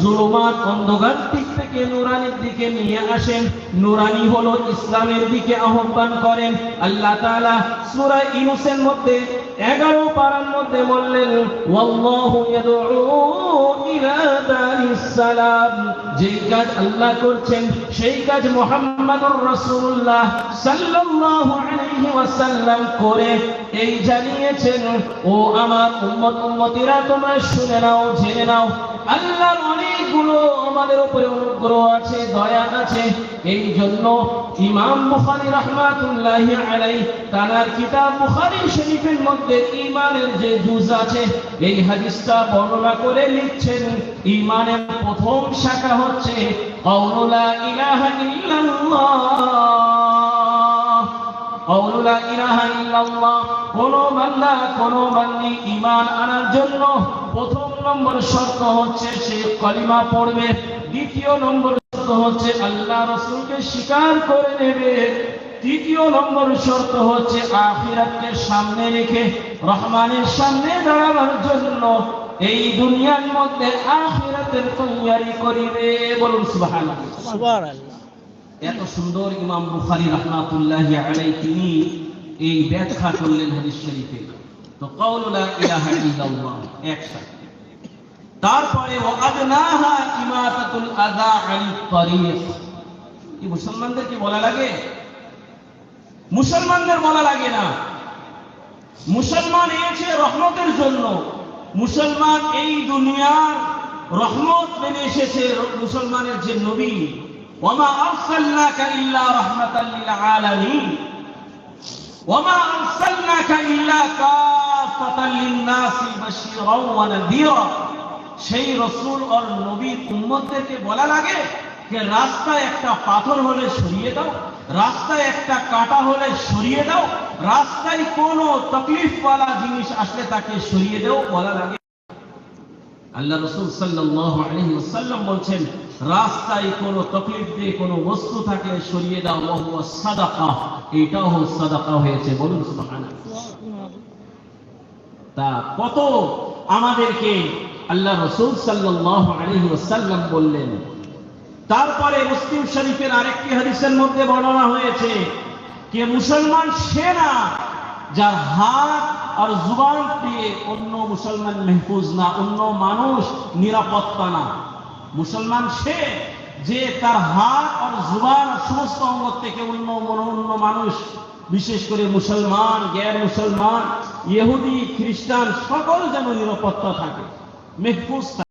জুলুমাত অন্ধকার। দিক থেকে নুরানির দিকে নিয়ে আসেন। নুরানি হলো ইসলামের দিকে আহ্বান করেন। আল্লাহ তাআলা সূরা ইউনূসের মধ্যে 11 পারার মধ্যে বললেন, ওয়াল্লাহু ইয়াদউ ইলা দারিস কাজ আল্লাহ করছেন, সেই কাজ মুহাম্মাদুর রাসূলুল্লাহ সাল্লাল্লাহু আলাইহি ওয়াসাল্লাম করে এই জানিয়েছেন, ও আমার উম্মত উম্মতিরা তোমরা শুনে নাও, জেনে নাও আল্লাহর অনেকগুলো আমাদের উপরে অনুগ্রহ আছে, দয়া আছে। এই জন্য ইমাম বুখারী রাহমাতুল্লাহি আলাইহি তার কিতাব বুখারী শরীফের মধ্যে ঈমানের যে জুজ আছে, এই হাদিসটা বর্ণনা করে লিখছেন, ঈমানের প্রথম শাখা হচ্ছে কাউলু লা ইলাহা ইল্লাল্লাহ। কাউলু ইলাহা ইল্লাল্লাহ। কোন বান্দা কোন বান্দি ঈমান আনার জন্য প্রথম নম্বর শর্ত হচ্ছে সে কলিমা পড়বে। দ্বিতীয় নম্বর শর্ত হচ্ছে আল্লাহ রসুলকে স্বীকার করে নেবে। তৃতীয় নম্বর শর্ত হচ্ছে আখিরাতকে সামনে রেখে রহমানের সামনে দাঁড়ানোর জন্য এই দুনিয়ার মধ্যে আখিরাতের তৈয়ারি করিবে বলুন সুবহানাল্লাহ। সুবহানাল্লাহ। এত সুন্দর ইমাম বুখারী রাহমাতুল্লাহি আলাইহি তিনি এই ব্যাখ্যা করলেন হাদিস শরীফে। তো কাউলু ইলাহা ইল্লাল্লাহ, একসাথে। তারপরে ও আদনাহা ইমাতাতুল আযা আনি তরিক কি মুসলমানদের কি বলা লাগে? মুসলমানদের বলা লাগে না। মুসলমান এসে রহমতের জন্য, মুসলমান এই দুনিয়ার রহমত মেনে এসেছে মুসলমানের যে নবী। ওমা আরসালনাকা ইল্লা রাহমাতাল লিল আলামিন। ওমা আরসালনাকা ইল্লা কাফাতাল লিন-নাসি বাশীরাও সেই রসুল আর নবীর উম্মতদেরকে বলা লাগে যে, রাস্তায় একটা পাথর হলে সরিয়ে দাও, রাস্তায় একটা কাটা হলে সরিয়ে দাও, রাস্তায় কোনো তকলিফওয়ালা জিনিস আসলে তাকে সরিয়ে দেও বলা লাগে। আল্লাহ রসুল আলাইহি বলছেন, রাস্তায় কোনো তকলিফ দিয়ে কোনো বস্তু থাকলে সরিয়ে দাও, ওয়া সাদাকা। এটাও সাদাকা হয়েছে, বলুন তা কত আমাদেরকে আল্লাহ রসুল সাল্লাল্লাহু আলাইহি ওয়াসাল্লাম বললেন। তারপরে মুসলিম শরীফের আরেকটি হাদিসের মধ্যে বর্ণনা হয়েছে কে মুসলমান সে যার হাত আর জুবান দিয়ে অন্য মুসলমান মেহফুজ না, অন্য মানুষ নিরাপত্তা না। মুসলমান সে যে তার হাত আর জুবান সমস্ত অঙ্গ থেকে অন্য অন্য মানুষ, বিশেষ করে মুসলমান গ্যার মুসলমান, ইহুদি, খ্রিস্টান, সকল যেন নিরাপত্তা থাকে, মেহফুজ